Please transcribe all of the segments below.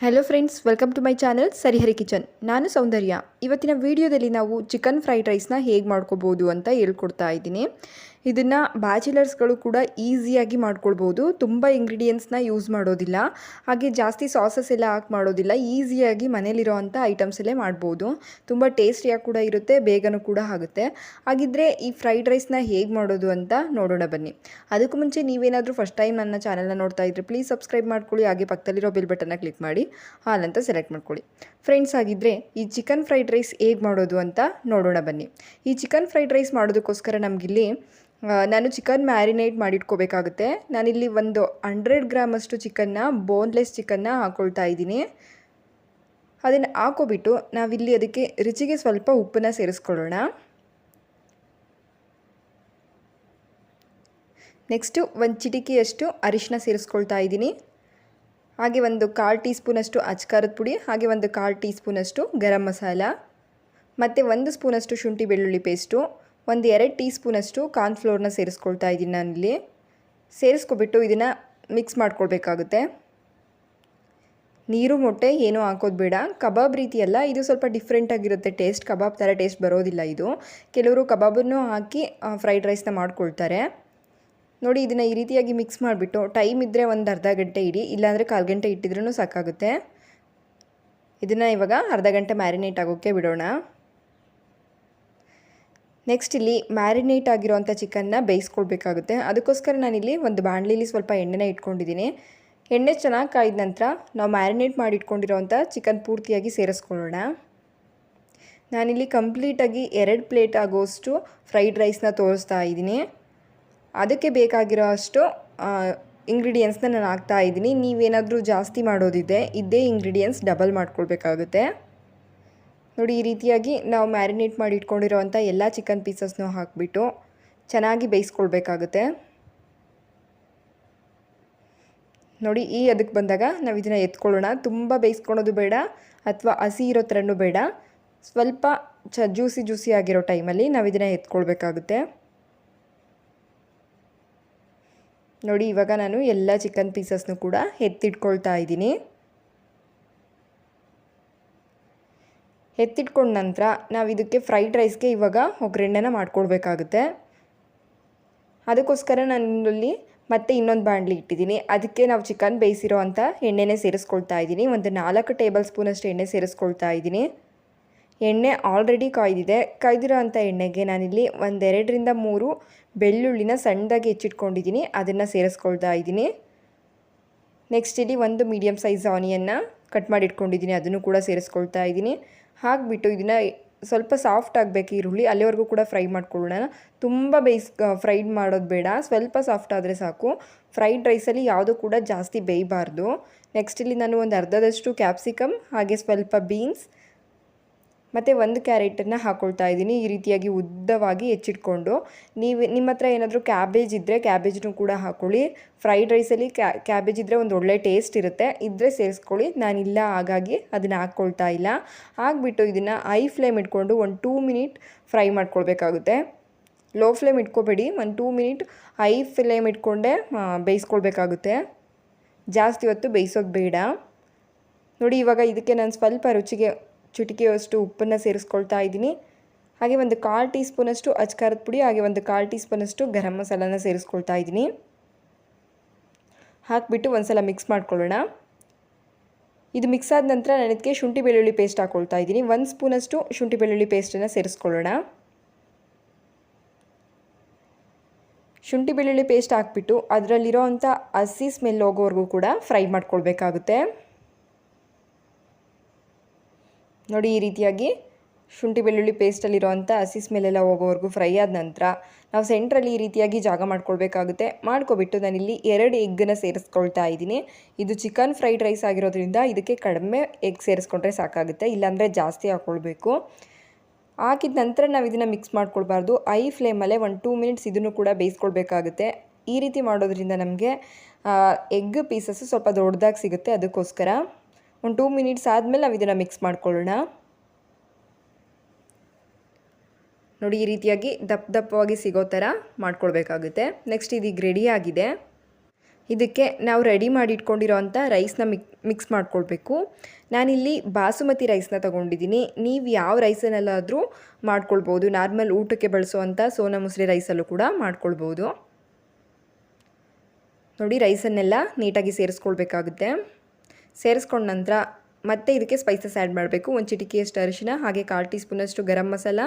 Hello friends welcome to my channel Sarihari kitchen ನಾನು ಸೌಂದರ್ಯ. ಇವತ್ತಿನ ವಿಡಿಯೋದಲ್ಲಿ ನಾವು ಚಿಕನ್ ಫ್ರೈಡ್ ರೈಸ್ನ ಹೇಗೆ ಮಾಡ್ಕೋಬೋದು ಅಂತ ಹೇಳ್ಕೊಡ್ತಾ ಇದ್ದೀನಿ. ಇದನ್ನು ಬ್ಯಾಚುಲರ್ಸ್ಗಳು ಕೂಡ ಈಸಿಯಾಗಿ ಮಾಡ್ಕೊಳ್ಬೋದು. ತುಂಬ ಇಂಗ್ರೀಡಿಯೆಂಟ್ಸ್ನ ಯೂಸ್ ಮಾಡೋದಿಲ್ಲ. ಹಾಗೆ ಜಾಸ್ತಿ ಸಾಸಸ್ ಎಲ್ಲ ಹಾಕಿ ಮಾಡೋದಿಲ್ಲ. ಈಸಿಯಾಗಿ ಮನೇಲಿರೋ ಅಂಥ ಐಟಮ್ಸಲ್ಲೇ ಮಾಡ್ಬೋದು. ತುಂಬ ಟೇಸ್ಟಿಯಾಗಿ ಕೂಡ ಇರುತ್ತೆ, ಬೇಗನೂ ಕೂಡ ಆಗುತ್ತೆ. ಹಾಗಿದ್ರೆ ಈ ಫ್ರೈಡ್ ರೈಸ್ನ ಹೇಗೆ ಮಾಡೋದು ಅಂತ ನೋಡೋಣ ಬನ್ನಿ. ಅದಕ್ಕೂ ಮುಂಚೆ ನೀವೇನಾದರೂ ಫಸ್ಟ್ ಟೈಮ್ ನನ್ನ ಚಾನಲ್ನ ನೋಡ್ತಾ ಇದ್ರೆ ಪ್ಲೀಸ್ ಸಬ್ಸ್ಕ್ರೈಬ್ ಮಾಡ್ಕೊಳ್ಳಿ. ಹಾಗೆ ಪಕ್ಕದಲ್ಲಿರೋ ಬಿಲ್ ಬಟನ್ನ ಕ್ಲಿಕ್ ಮಾಡಿ. ಹಾಲಂತ ಸೆಲೆಕ್ಟ್ ಮಾಡ್ಕೊಳ್ಳಿ. ಫ್ರೆಂಡ್ಸ್ ಆಗಿದ್ದರೆ ಈ ಚಿಕನ್ ಫ್ರೈಡ್ ರೈಸ್ ಹೇಗೆ ಮಾಡೋದು ಅಂತ ನೋಡೋಣ ಬನ್ನಿ. ಈ ಚಿಕನ್ ಫ್ರೈಡ್ ರೈಸ್ ಮಾಡೋದಕ್ಕೋಸ್ಕರ ನಮಗಿಲ್ಲಿ ನಾನು ಚಿಕನ್ ಮ್ಯಾರಿನೇಟ್ ಮಾಡಿಟ್ಕೋಬೇಕಾಗುತ್ತೆ. ನಾನಿಲ್ಲಿ ಒಂದು ಹಂಡ್ರೆಡ್ ಗ್ರಾಮಷ್ಟು ಚಿಕನ್ನ ಬೋನ್ಲೆಸ್ ಚಿಕನ್ನ ಹಾಕ್ಕೊಳ್ತಾ ಇದ್ದೀನಿ. ಅದನ್ನು ಹಾಕೋಬಿಟ್ಟು ನಾವಿಲ್ಲಿ ಅದಕ್ಕೆ ರುಚಿಗೆ ಸ್ವಲ್ಪ ಉಪ್ಪನ್ನು ಸೇರಿಸ್ಕೊಳ್ಳೋಣ. ನೆಕ್ಸ್ಟು ಒಂದು ಚಿಟಿಕೆಯಷ್ಟು ಅರಿಶಿನ ಸೇರಿಸ್ಕೊಳ್ತಾ ಇದ್ದೀನಿ. ಹಾಗೆ ಒಂದು ಕಾಲು ಟೀ ಸ್ಪೂನಷ್ಟು ಅಚ್ಕಾರದ ಪುಡಿ, ಹಾಗೆ ಒಂದು ಕಾಲು ಟೀ ಸ್ಪೂನಷ್ಟು ಗರಂ ಮಸಾಲ, ಮತ್ತು ಒಂದು ಸ್ಪೂನಷ್ಟು ಶುಂಠಿ ಬೆಳ್ಳುಳ್ಳಿ ಪೇಸ್ಟು. ಒಂದು ಎರಡು ಟೀ ಸ್ಪೂನಷ್ಟು ಕಾರ್ನ್ಫ್ಲೋರ್ನ ಸೇರಿಸ್ಕೊಳ್ತಾ ಇದ್ದೀನಿ ನಾನಿಲ್ಲಿ. ಸೇರಿಸ್ಕೊಬಿಟ್ಟು ಇದನ್ನು ಮಿಕ್ಸ್ ಮಾಡ್ಕೊಳ್ಬೇಕಾಗುತ್ತೆ. ನೀರು, ಮೊಟ್ಟೆ ಏನೂ ಹಾಕೋದು ಬೇಡ. ಕಬಾಬ್ ರೀತಿಯಲ್ಲ, ಇದು ಸ್ವಲ್ಪ ಡಿಫ್ರೆಂಟಾಗಿರುತ್ತೆ ಟೇಸ್ಟ್ ಕಬಾಬ್ ಥರ ಟೇಸ್ಟ್ ಬರೋದಿಲ್ಲ ಇದು. ಕೆಲವರು ಕಬಾಬನ್ನು ಹಾಕಿ ಫ್ರೈಡ್ ರೈಸ್ನ ಮಾಡ್ಕೊಳ್ತಾರೆ. ನೋಡಿ, ಇದನ್ನು ಈ ರೀತಿಯಾಗಿ ಮಿಕ್ಸ್ ಮಾಡಿಬಿಟ್ಟು ಟೈಮ್ ಇದ್ದರೆ ಒಂದು ಅರ್ಧ ಗಂಟೆ ಇಡಿ, ಇಲ್ಲಾಂದರೆ ಕಾಲು ಗಂಟೆ ಇಟ್ಟಿದ್ರೂ ಸಾಕಾಗುತ್ತೆ. ಇದನ್ನು ಇವಾಗ ಅರ್ಧ ಗಂಟೆ ಮ್ಯಾರಿನೇಟ್ ಆಗೋಕ್ಕೆ ಬಿಡೋಣ. ನೆಕ್ಸ್ಟ್ ಇಲ್ಲಿ ಮ್ಯಾರಿನೇಟ್ ಆಗಿರೋವಂಥ ಚಿಕನ್ನ ಬೇಯಿಸ್ಕೊಳ್ಬೇಕಾಗುತ್ತೆ. ಅದಕ್ಕೋಸ್ಕರ ನಾನಿಲ್ಲಿ ಒಂದು ಬಾಣಲಿಲಿ ಸ್ವಲ್ಪ ಎಣ್ಣೆನ ಇಟ್ಕೊಂಡಿದ್ದೀನಿ. ಎಣ್ಣೆ ಚೆನ್ನಾಗಿ ಕಾಯ್ದ ನಂತರ ನಾವು ಮ್ಯಾರಿನೇಟ್ ಮಾಡಿ ಇಟ್ಕೊಂಡಿರೋವಂಥ ಚಿಕನ್ ಪೂರ್ತಿಯಾಗಿ ಸೇರಿಸ್ಕೊಳ್ಳೋಣ. ನಾನಿಲ್ಲಿ ಕಂಪ್ಲೀಟಾಗಿ ಎರಡು ಪ್ಲೇಟ್ ಆಗೋಷ್ಟು ಫ್ರೈಡ್ ರೈಸ್ನ ತೋರಿಸ್ತಾ ಇದ್ದೀನಿ. ಅದಕ್ಕೆ ಬೇಕಾಗಿರೋ ಅಷ್ಟು ಇಂಗ್ರೀಡಿಯೆಂಟ್ಸ್ನ ನಾನು ಹಾಕ್ತಾ ಇದ್ದೀನಿ. ನೀವೇನಾದರೂ ಜಾಸ್ತಿ ಮಾಡೋದಿದೆ ಇದೇ ಇಂಗ್ರೀಡಿಯೆಂಟ್ಸ್ ಡಬಲ್ ಮಾಡ್ಕೊಳ್ಬೇಕಾಗುತ್ತೆ. ನೋಡಿ, ಈ ರೀತಿಯಾಗಿ ನಾವು ಮ್ಯಾರಿನೇಟ್ ಮಾಡಿ ಇಟ್ಕೊಂಡಿರೋವಂಥ ಎಲ್ಲ ಚಿಕನ್ ಪೀಸಸ್ನೂ ಹಾಕಿಬಿಟ್ಟು ಚೆನ್ನಾಗಿ ಬೇಯಿಸ್ಕೊಳ್ಬೇಕಾಗುತ್ತೆ. ನೋಡಿ, ಈ ಅದಕ್ಕೆ ಬಂದಾಗ ನಾವು ಇದನ್ನು ಎತ್ಕೊಳ್ಳೋಣ. ತುಂಬ ಬೇಯಿಸ್ಕೊಳೋದು ಬೇಡ, ಅಥವಾ ಹಸಿ ಇರೋ ಥರನೂ ಬೇಡ. ಸ್ವಲ್ಪ ಚ, ಜ್ಯೂಸಿ ಜ್ಯೂಸಿ ಆಗಿರೋ ಟೈಮಲ್ಲಿ ನಾವು ಇದನ್ನು ಎತ್ಕೊಳ್ಬೇಕಾಗುತ್ತೆ. ನೋಡಿ, ಇವಾಗ ನಾನು ಎಲ್ಲ ಚಿಕನ್ ಪೀಸಸ್ನು ಕೂಡ ಎತ್ತಿಟ್ಕೊಳ್ತಾ ಇದ್ದೀನಿ. ಎತ್ತಿಟ್ಕೊಂಡ ನಂತರ ನಾವು ಇದಕ್ಕೆ ಫ್ರೈಡ್ ರೈಸ್ಗೆ ಇವಾಗ ಒಗ್ಗರಣೆನ ಮಾಡ್ಕೊಡ್ಬೇಕಾಗುತ್ತೆ. ಅದಕ್ಕೋಸ್ಕರ ನಾನಲ್ಲಿ ಮತ್ತೆ ಇನ್ನೊಂದು ಬಾಣಲಿ ಇಟ್ಟಿದ್ದೀನಿ. ಅದಕ್ಕೆ ನಾವು ಚಿಕನ್ ಬೇಯಿಸಿರೋ ಅಂಥ ಎಣ್ಣೆನೇ ಸೇರಿಸ್ಕೊಳ್ತಾ ಇದ್ದೀನಿ. ಒಂದು ನಾಲ್ಕು ಟೇಬಲ್ ಸ್ಪೂನಷ್ಟು ಎಣ್ಣೆ ಸೇರಿಸ್ಕೊಳ್ತಾ ಇದ್ದೀನಿ. ಎಣ್ಣೆ ಆಲ್ರೆಡಿ ಕಾಯ್ದಿದೆ. ಕಾಯ್ದಿರೋ ಅಂಥ ಎಣ್ಣೆಗೆ ನಾನಿಲ್ಲಿ ಒಂದೆರಡರಿಂದ ಮೂರು ಬೆಳ್ಳುಳ್ಳಿನ ಸಣ್ಣದಾಗಿ ಹೆಚ್ಚಿಟ್ಕೊಂಡಿದ್ದೀನಿ. ಅದನ್ನು ಸೇರಿಸ್ಕೊಳ್ತಾ ಇದ್ದೀನಿ. ನೆಕ್ಸ್ಟ್ ಇಲ್ಲಿ ಒಂದು ಮೀಡಿಯಮ್ ಸೈಜ್ ಆನಿಯನ್ನ ಕಟ್ ಮಾಡಿಟ್ಕೊಂಡಿದ್ದೀನಿ. ಅದನ್ನು ಕೂಡ ಸೇರಿಸ್ಕೊಳ್ತಾ ಇದ್ದೀನಿ. ಹಾಕಿಬಿಟ್ಟು ಇದನ್ನು ಸ್ವಲ್ಪ ಸಾಫ್ಟ್ ಆಗಬೇಕು ಈರುಳ್ಳಿ, ಅಲ್ಲಿವರೆಗೂ ಕೂಡ ಫ್ರೈ ಮಾಡ್ಕೊಳ್ಳೋಣ. ತುಂಬ ಬೇಯಿಸ್ ಫ್ರೈಡ್ ಮಾಡೋದು ಬೇಡ. ಸ್ವಲ್ಪ ಸಾಫ್ಟ್ ಆದರೆ ಸಾಕು. ಫ್ರೈಡ್ ರೈಸಲ್ಲಿ ಯಾವುದೂ ಕೂಡ ಜಾಸ್ತಿ ಬೇಯಬಾರ್ದು. ನೆಕ್ಸ್ಟ್ ಇಲ್ಲಿ ನಾನು ಒಂದು ಅರ್ಧದಷ್ಟು ಕ್ಯಾಪ್ಸಿಕಮ್ ಹಾಗೆ ಸ್ವಲ್ಪ ಬೀನ್ಸ್ ಮತ್ತು ಒಂದು ಕ್ಯಾರೆಟನ್ನು ಹಾಕ್ಕೊಳ್ತಾ ಇದ್ದೀನಿ. ಈ ರೀತಿಯಾಗಿ ಉದ್ದವಾಗಿ ಹೆಚ್ಚಿಟ್ಕೊಂಡು ನೀವು ನಿಮ್ಮ ಹತ್ರ ಏನಾದರೂ ಕ್ಯಾಬೇಜ್ ಇದ್ದರೆ ಕ್ಯಾಬೇಜ್ನು ಕೂಡ ಹಾಕ್ಕೊಳ್ಳಿ ಫ್ರೈಡ್ ರೈಸಲ್ಲಿ ಕ್ಯಾಬೇಜ್ ಇದ್ದರೆ ಒಂದು ಒಳ್ಳೆ ಟೇಸ್ಟ್ ಇರುತ್ತೆ. ಇದ್ದರೆ ಸೇರಿಸ್ಕೊಳ್ಳಿ. ನಾನಿಲ್ಲ ಹಾಗಾಗಿ ಅದನ್ನು ಹಾಕ್ಕೊಳ್ತಾ ಇಲ್ಲ. ಹಾಕ್ಬಿಟ್ಟು ಇದನ್ನು ಐ ಫ್ಲೇಮ್ ಇಟ್ಕೊಂಡು ಒಂದು ಟೂ ಮಿನಿಟ್ ಫ್ರೈ ಮಾಡ್ಕೊಳ್ಬೇಕಾಗುತ್ತೆ. ಲೋ ಫ್ಲೇಮ್ ಇಟ್ಕೋಬೇಡಿ. ಒಂದು ಟೂ ಮಿನಿಟ್ ಐ ಫ್ಲೇಮ್ ಇಟ್ಕೊಂಡೇ ಬೇಯಿಸ್ಕೊಳ್ಬೇಕಾಗುತ್ತೆ. ಜಾಸ್ತಿ ಹೊತ್ತು ಬೇಯಿಸೋದು ಬೇಡ. ನೋಡಿ ಇವಾಗ ಇದಕ್ಕೆ ನಾನು ಸ್ವಲ್ಪ ರುಚಿಗೆ ಚಿಟಿಕೆಯಷ್ಟು ಉಪ್ಪನ್ನು ಸೇರಿಸ್ಕೊಳ್ತಾ ಇದ್ದೀನಿ. ಹಾಗೆ ಒಂದು ಕಾಲು ಟೀ ಸ್ಪೂನಷ್ಟು ಅಚ್ಕಾರದ ಪುಡಿ, ಹಾಗೆ ಒಂದು ಕಾಲು ಟೀ ಸ್ಪೂನಷ್ಟು ಗರಂ ಮಸಾಲನ ಸೇರಿಸ್ಕೊಳ್ತಾ ಇದ್ದೀನಿ. ಹಾಕಿಬಿಟ್ಟು ಒಂದು ಸಲ ಮಿಕ್ಸ್ ಮಾಡ್ಕೊಳ್ಳೋಣ. ಇದು ಮಿಕ್ಸ್ ಆದ ನಂತರ ನಾನು ಶುಂಠಿ ಬೆಳ್ಳುಳ್ಳಿ ಪೇಸ್ಟ್ ಹಾಕ್ಕೊಳ್ತಾ ಇದ್ದೀನಿ. ಒಂದು ಸ್ಪೂನಷ್ಟು ಶುಂಠಿ ಬೆಳ್ಳುಳ್ಳಿ ಪೇಸ್ಟನ್ನು ಸೇರಿಸ್ಕೊಳ್ಳೋಣ. ಶುಂಠಿ ಬೆಳ್ಳುಳ್ಳಿ ಪೇಸ್ಟ್ ಹಾಕ್ಬಿಟ್ಟು ಅದರಲ್ಲಿರೋ ಅಂಥ ಹಸಿ ಸ್ಮೆಲ್ ಹೋಗೋವರೆಗೂ ಕೂಡ ಫ್ರೈ ಮಾಡ್ಕೊಳ್ಬೇಕಾಗುತ್ತೆ. ನೋಡಿ ಈ ರೀತಿಯಾಗಿ ಶುಂಠಿ ಬೆಳ್ಳುಳ್ಳಿ ಪೇಸ್ಟಲ್ಲಿರೋವಂಥ ಹಸಿ ಸ್ಮೆಲ್ಲೆಲ್ಲ ಹೋಗೋವರೆಗೂ ಫ್ರೈ ಆದ ನಂತರ ನಾವು ಸೆಂಟ್ರಲ್ಲಿ ಈ ರೀತಿಯಾಗಿ ಜಾಗ ಮಾಡ್ಕೊಳ್ಬೇಕಾಗುತ್ತೆ. ಮಾಡ್ಕೊಬಿಟ್ಟು ನಾನಿಲ್ಲಿ ಎರಡು ಎಗ್ಗನ್ನು ಸೇರಿಸ್ಕೊಳ್ತಾ ಇದ್ದೀನಿ. ಇದು ಚಿಕನ್ ಫ್ರೈಡ್ ರೈಸ್ ಆಗಿರೋದ್ರಿಂದ ಇದಕ್ಕೆ ಕಡಿಮೆ ಎಗ್ ಸೇರಿಸ್ಕೊಂಡ್ರೆ ಸಾಕಾಗುತ್ತೆ, ಇಲ್ಲಾಂದರೆ ಜಾಸ್ತಿ ಹಾಕ್ಕೊಳ್ಬೇಕು ಹಾಕಿದ ನಂತರ ನಾವು ಇದನ್ನು ಮಿಕ್ಸ್ ಮಾಡ್ಕೊಳ್ಬಾರ್ದು. ಐ ಫ್ಲೇಮಲ್ಲೇ ಒಂದು ಟೂ ಮಿನಿಟ್ಸ್ ಇದನ್ನು ಕೂಡ ಬೇಯಿಸ್ಕೊಳ್ಬೇಕಾಗುತ್ತೆ. ಈ ರೀತಿ ಮಾಡೋದ್ರಿಂದ ನಮಗೆ ಎಗ್ ಪೀಸಸ್ಸು ಸ್ವಲ್ಪ ದೊಡ್ಡದಾಗಿ ಸಿಗುತ್ತೆ. ಅದಕ್ಕೋಸ್ಕರ ಒಂದು ಟೂ ಮಿನಿಟ್ಸ್ ಆದಮೇಲೆ ನಾವು ಇದನ್ನು ಮಿಕ್ಸ್ ಮಾಡ್ಕೊಳ್ಳೋಣ. ನೋಡಿ, ಈ ರೀತಿಯಾಗಿ ದಪ್ಪ ದಪ್ಪವಾಗಿ ಸಿಗೋ ಥರ ಮಾಡ್ಕೊಳ್ಬೇಕಾಗುತ್ತೆ. ನೆಕ್ಸ್ಟ್ ಇದೀಗ ರೆಡಿ ಆಗಿದೆ. ಇದಕ್ಕೆ ನಾವು ರೆಡಿ ಮಾಡಿ ಇಟ್ಕೊಂಡಿರೋ ಅಂಥ ರೈಸ್ನ ಮಿಕ್ ಮಿಕ್ಸ್ ಮಾಡ್ಕೊಳ್ಬೇಕು. ನಾನಿಲ್ಲಿ ಬಾಸುಮತಿ ರೈಸ್ನ ತೊಗೊಂಡಿದ್ದೀನಿ. ನೀವು ಯಾವ ರೈಸನ್ನೆಲ್ಲಾದರೂ ಮಾಡ್ಕೊಳ್ಬೋದು. ನಾರ್ಮಲ್ ಊಟಕ್ಕೆ ಬಳಸುವಂಥ ಸೋನಾ ಮುಸ್ರಿ ರೈಸಲ್ಲೂ ಕೂಡ ಮಾಡ್ಕೊಳ್ಬೋದು. ನೋಡಿ ರೈಸನ್ನೆಲ್ಲ ನೀಟಾಗಿ ಸೇರಿಸ್ಕೊಳ್ಬೇಕಾಗುತ್ತೆ. ಸೇರಿಸ್ಕೊಂಡ ನಂತರ ಮತ್ತೆ ಇದಕ್ಕೆ ಸ್ಪೈಸಸ್ ಆ್ಯಡ್ ಮಾಡಬೇಕು. ಒಂದು ಚಿಟಿಕೆಯಷ್ಟು ಅರಿಶಿನ ಹಾಗೆ ಕಾಲು ಟೀ ಸ್ಪೂನಷ್ಟು ಗರಂ ಮಸಾಲ,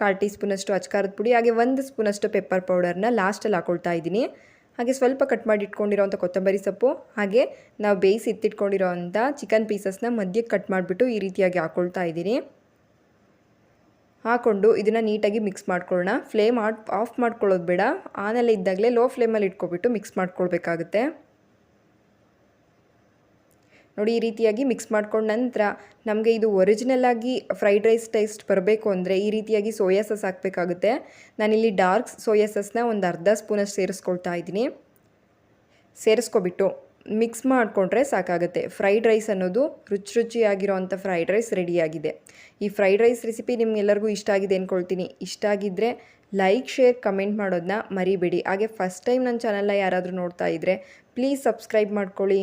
ಕಾಲು ಟೀ ಸ್ಪೂನಷ್ಟು ಅಚ್ಕಾರದ ಪುಡಿ, ಹಾಗೆ ಒಂದು ಸ್ಪೂನಷ್ಟು ಪೆಪ್ಪರ್ ಪೌಡರ್ನ ಲಾಸ್ಟಲ್ಲಿ ಹಾಕೊಳ್ತಾ ಇದ್ದೀನಿ. ಹಾಗೆ ಸ್ವಲ್ಪ ಕಟ್ ಮಾಡಿ ಇಟ್ಕೊಂಡಿರೋಂಥ ಕೊತ್ತಂಬರಿ ಸೊಪ್ಪು, ಹಾಗೆ ನಾವು ಬೇಯಿಸಿ ಎತ್ತಿಟ್ಕೊಂಡಿರೋ ಅಂಥ ಚಿಕನ್ ಪೀಸಸ್ನ ಮಧ್ಯಕ್ಕೆ ಕಟ್ ಮಾಡಿಬಿಟ್ಟು ಈ ರೀತಿಯಾಗಿ ಹಾಕ್ಕೊಳ್ತಾ ಇದ್ದೀನಿ. ಹಾಕ್ಕೊಂಡು ಇದನ್ನು ನೀಟಾಗಿ ಮಿಕ್ಸ್ ಮಾಡ್ಕೊಳ್ಳೋಣ. ಫ್ಲೇಮ್ ಆಫ್ ಮಾಡ್ಕೊಳ್ಳೋದು ಬೇಡ. ಆನೆಲ್ಲ ಇದ್ದಾಗಲೇ ಲೋ ಫ್ಲೇಮಲ್ಲಿ ಇಟ್ಕೊಬಿಟ್ಟು ಮಿಕ್ಸ್ ಮಾಡ್ಕೊಳ್ಬೇಕಾಗುತ್ತೆ. ನೋಡಿ, ಈ ರೀತಿಯಾಗಿ ಮಿಕ್ಸ್ ಮಾಡ್ಕೊಂಡ ನಂತರ ನಮಗೆ ಇದು ಒರಿಜಿನಲ್ ಆಗಿ ಫ್ರೈಡ್ ರೈಸ್ ಟೇಸ್ಟ್ ಬರಬೇಕು ಅಂದರೆ ಈ ರೀತಿಯಾಗಿ ಸೋಯಾ ಸಾಸ್ ಹಾಕಬೇಕಾಗುತ್ತೆ. ನಾನಿಲ್ಲಿ ಡಾರ್ಕ್ ಸೋಯಾ ಸಾಸ್ನ ಒಂದು ಅರ್ಧ ಸ್ಪೂನಷ್ಟು ಸೇರಿಸ್ಕೊಳ್ತಾ ಇದ್ದೀನಿ. ಸೇರಿಸ್ಕೊಬಿಟ್ಟು ಮಿಕ್ಸ್ ಮಾಡಿಕೊಂಡ್ರೆ ಸಾಕಾಗುತ್ತೆ. ಫ್ರೈಡ್ ರೈಸ್ ಅನ್ನೋದು ರುಚಿ ರುಚಿಯಾಗಿರೋವಂಥ ಫ್ರೈಡ್ ರೈಸ್ ರೆಡಿಯಾಗಿದೆ ಈ ಫ್ರೈಡ್ ರೈಸ್ ರೆಸಿಪಿ ನಿಮ್ಗೆಲ್ಲರಿಗೂ ಇಷ್ಟ ಆಗಿದೆ ಅಂದ್ಕೊಳ್ತೀನಿ ಇಷ್ಟ ಆಗಿದ್ದರೆ ಲೈಕ್ ಶೇರ್ ಕಮೆಂಟ್ ಮಾಡೋದನ್ನ ಮರಿಬೇಡಿ. ಹಾಗೆ ಫಸ್ಟ್ ಟೈಮ್ ನನ್ನ ಚಾನಲ್ನ ಯಾರಾದರೂ ನೋಡ್ತಾ ಇದ್ದರೆ ಪ್ಲೀಸ್ ಸಬ್ಸ್ಕ್ರೈಬ್ ಮಾಡ್ಕೊಳ್ಳಿ.